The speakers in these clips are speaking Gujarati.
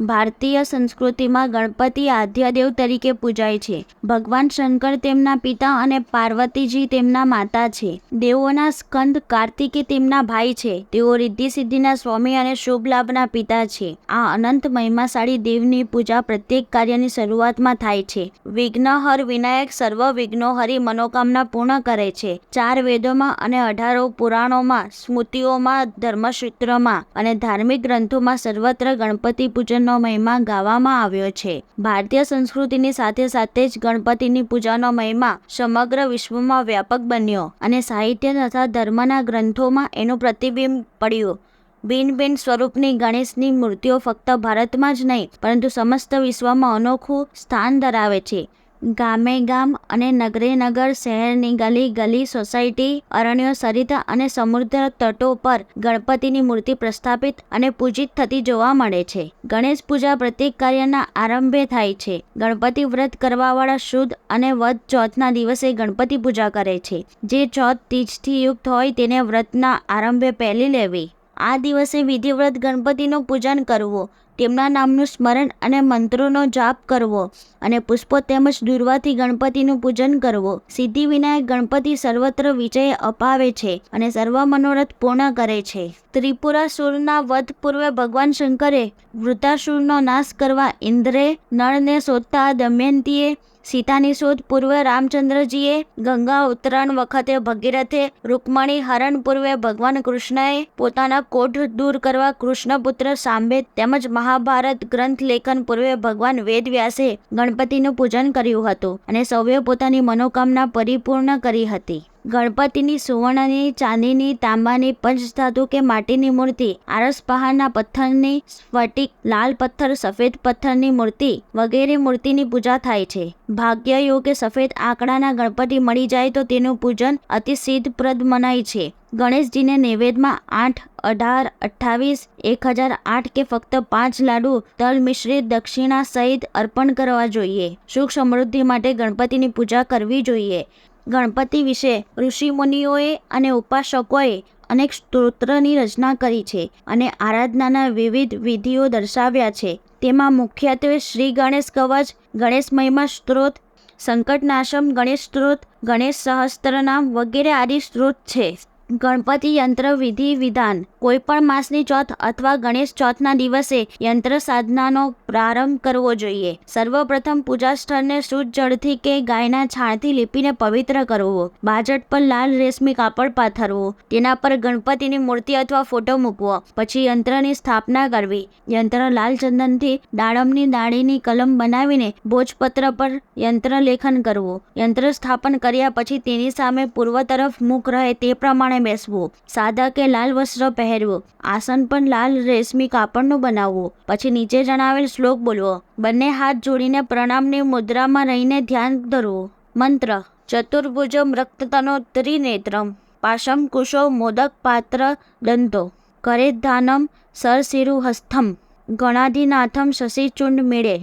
ભારતીય સંસ્કૃતિમાં ગણપતિ આદ્યદેવ તરીકે પૂજાય છે. ભગવાન શંકર તેમના પિતા અને પાર્વતીજી તેમના માતા છે. દેવોના સ્કંદ કાર્તિકી તેમના ભાઈ છે. તેઓ રિદ્ધિ સિદ્ધિના સ્વામી અને શુભ લાભના પિતા છે. આ અનંત મહિમાશાળી દેવની પૂજા પ્રત્યેક કાર્યની શરૂઆતમાં થાય છે. વિઘ્નહર વિનાયક સર્વ વિઘ્નો હરી મનોકામના પૂર્ણ કરે છે. ચાર વેદોમાં અને અઢારો પુરાણોમાં, સ્મૃતિઓમાં ધર્મસૂત્રમાં અને ધાર્મિક ગ્રંથોમાં સર્વત્ર ગણપતિ પૂજનનો મહિમા ગાવામાં આવ્યો છે. ભારતીય સંસ્કૃતિની સાથે સાથે જ ગણપતિની પૂજાનો મહિમા સમગ્ર વિશ્વમાં વ્યાપક બન્યો અને સાહિત્ય તથા ધર્મના ગ્રંથોમાં એનું પ્રતિબિંબ પડ્યું. ભિન્ન ભિન્ન સ્વરૂપની ગણેશની મૂર્તિઓ ફક્ત ભારતમાં જ નહીં, પરંતુ સમસ્ત વિશ્વમાં અનોખું સ્થાન ધરાવે છે. ગામે ગામ અને નગરે નગર શહેરની ગલી ગલી સોસાયટી, અરણ્યો સરિત અને સમુદ્ર તટો પર ગણપતિની મૂર્તિ પ્રસ્થાપિત અને પૂજિત થતી જોવા મળે છે. ગણેશ પૂજા પ્રત્યેક કાર્યના આરંભે થાય છે. ગણપતિ વ્રત કરવાવાળા શુદ્ધ અને વધ ચોથના દિવસે ગણપતિ પૂજા કરે છે. જે ચોથ તીજથી યુક્ત હોય તેને વ્રતના આરંભે પહેલી લેવી. આ દિવસે વિધિવ્રત ગણપતિનું પૂજન કરવું, તેમના નામનું સ્મરણ અને મંત્રોનો જાપ કરવો અને પુષ્પો તેમજ દુર્વાથી ગણપતિનું પૂજન કરવો. સિદ્ધિ વિનાયક ગણપતિ સર્વત્ર વિજય અપાવે છે અને સર્વ મનોરથ પૂર્ણ કરે છે. ત્રિપુરાસુરના વધ પૂર્વે ભગવાન શંકરે વૃતાસુરનો નાશ કરવા ઇન્દ્રે નળને શોધતા દમયંતીએ સીતાની શોધ પૂર્વે રામચંદ્રજીએ ગંગા ઉત્તરાયણ વખતે ભગીરથે રૂકમણી હરણ પૂર્વે ભગવાન કૃષ્ણએ પોતાના કોઢ દૂર કરવા કૃષ્ણપુત્ર સાંબે તેમજ મહાભારત ગ્રંથ લેખન પૂર્વે ભગવાન વેદવ્યાસે ગણપતિનું પૂજન કર્યું હતું અને સૌએ પોતાની મનોકામના પરિપૂર્ણ કરી હતી. ગણપતિની સુવર્ણની, ચાંદીની, તાંબાની, પંચધાતુ કે માટીની મૂર્તિ, આરસ પહાડના પથ્થરની સ્ફટિક, લાલ પથ્થર, સફેદ પથ્થરની મૂર્તિ વગેરે મૂર્તિની પૂજા થાય છે. ભાગ્ય યોગે સફેદ આંકડાના ગણપતિ મળી જાય તો તેનું પૂજન અતિ સિદ્ધપ્રદ મનાય છે. ગણેશજીને નૈવેદ્યમાં આઠ, અઢાર, અઠ્ઠાવીસ, એક હજાર આઠ કે ફક્ત પાંચ લાડુ તલ મિશ્રિત દક્ષિણા સહિત અર્પણ કરવા જોઈએ. સુખ સમૃદ્ધિ માટે ગણપતિની પૂજા કરવી જોઈએ. ગણપતિ વિશે ઋષિમુનિઓએ અને ઉપાસકોએ અનેક સ્તોત્રની રચના કરી છે અને આરાધનાના વિવિધ વિધિઓ દર્શાવ્યા છે. તેમાં મુખ્યત્વે શ્રી ગણેશ કવચ, ગણેશ મહિમા સ્ત્રોત, સંકટનાશમ ગણેશ સ્ત્રોત, ગણેશ સહસ્ત્રનામ વગેરે આદિ સ્ત્રોત છે. ગણપતિ યંત્ર વિધિ વિધાન કોઈ પણ માસની ચોથ અથવા ગણેશ ચોથના દિવસે યંત્ર સાધનાનો પ્રારંભ કરવો જોઈએ. સર્વપ્રથમ પૂજા સ્થળને શુદ્ધ જળથી કે ગાયના છાણથી લીપીને પવિત્ર કરવો. બાજટ પર લાલ રેશમી કાપડ પાથરવું. તેના પર ગણપતિની મૂર્તિ અથવા ફોટો મૂકવો. પછી યંત્રની સ્થાપના કરવી. યંત્ર લાલ ચંદનથી દાડમની દાળીની કલમ બનાવીને ભોજપત્ર પર યંત્ર લેખન કરવું. યંત્ર સ્થાપન કર્યા પછી તેની સામે પૂર્વ તરફ મુખ રહે તે પ્રમાણે બેસવું. સાદા કે લાલ વસ્ત્ર પહેરવું. આસન પણ લાલ રેશમી કાપડનું બનાવવું. પછી નીચે જણાવેલ શ્લોક બોલવો. બંને હાથ જોડીને પ્રણામની મુદ્રામાં રહીને ધ્યાન ધરવું. મંત્ર. ચતુર્ભુજમ રક્તતનો ત્રિનેત્રમ. પાશમ કુશો મોદક પાત્ર દંતો. કરેધાનમ સરસિરુ હસ્તમ ગણાધિનાથમ શશિચુંડ મેળે.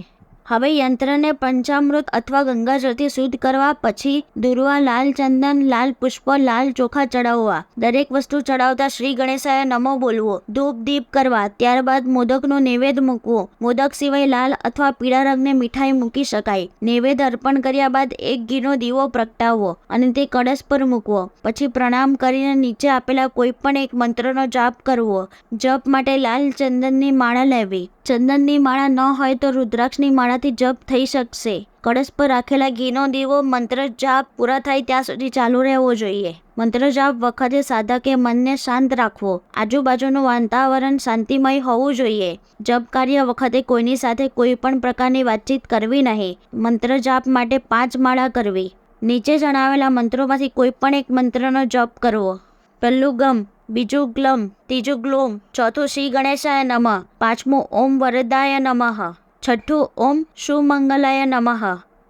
હવે યંત્રને પંચામૃત અથવા ગંગાજળથી શુદ્ધ કરવા, પછી દુર્વા, લાલ ચંદન, લાલ પુષ્પ, લાલ ચોખા ચડાવવા. દરેક વસ્તુ ચડાવતા શ્રી ગણેશાય નમો બોલવો. ધૂપ, દીપ કરવા. ત્યારબાદ મોદકનો નૈવેદ મૂકવો. મોદક સિવાય લાલ અથવા પીળા રંગને મીઠાઈ મૂકી શકાય. નૈવેદ અર્પણ કર્યા બાદ એક ઘીનો દીવો પ્રગટાવવો અને તે કળશ પર મૂકવો. પછી પ્રણામ કરીને નીચે આપેલા કોઈ પણ એક મંત્રનો જાપ કરવો. જપ માટે લાલ ચંદનની માળા લેવી. ચંદનની માળા ન હોય તો રુદ્રાક્ષની માળાથી જપ થઈ શકશે. કળશ પર રાખેલા ઘીનો દીવો, મંત્ર જાપ પૂરા થાય ત્યાં સુધી ચાલુ રહેવો જોઈએ. મંત્ર જાપ વખતે સાધકે મનને શાંત રાખવો. આજુબાજુનું વાતાવરણ શાંતિમય હોવું જોઈએ. જપ કાર્ય વખતે કોઈની સાથે કોઈ પણ પ્રકારની વાતચીત કરવી નહીં. મંત્ર જાપ માટે પાંચ માળા કરવી. નીચે જણાવેલા મંત્રોમાંથી કોઈ પણ એક મંત્રનો જપ કરવો. પહેલું ગમ બીજું ગ્લમ, ત્રીજું ગ્લોમ, ચોથું શ્રી ગણેશાય નમઃ, પાંચમું ઓમ વરદાય નમઃ, છઠ્ઠું ઓમ સુમંગલાય નમઃ,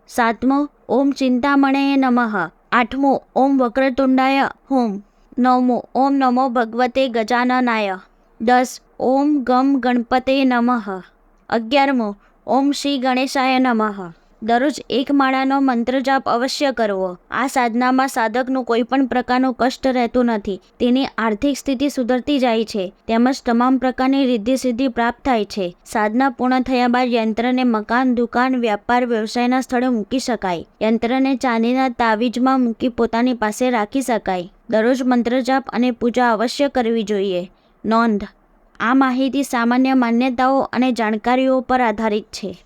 સાતમું ઓમ ચિંતામણેય નમઃ, આઠમું ઓમ વક્રતુંડાય હોમ, નવમું ઓમ નમો ભગવતે ગજાનનાય, દસ ઓમ ગમ ગણપતે નમઃ, અગિયારમું ઓમ શ્રી ગણેશાય નમઃ. દરરોજ એક માળાનો મંત્ર જાપ અવશ્ય કરવો. આ સાધનામાં સાધકનું કોઈ પણ પ્રકારનું કષ્ટ રહેતું નથી. તેની આર્થિક સ્થિતિ સુધરતી જાય છે. તેમજ તમામ પ્રકારની રિદ્ધિ સિદ્ધિ પ્રાપ્ત થાય છે. સાધના પૂર્ણ થયા બાદ યંત્રને મકાન, દુકાન, વ્યાપાર, વ્યવસાયના સ્થળે મૂકી શકાય. યંત્રને ચાંદીના તાવીજમાં મૂકી પોતાની પાસે રાખી શકાય. દરરોજ મંત્ર જાપ અને પૂજા અવશ્ય કરવી જોઈએ. નોંધ. આ માહિતી સામાન્ય માન્યતાઓ અને જાણકારીઓ પર આધારિત છે.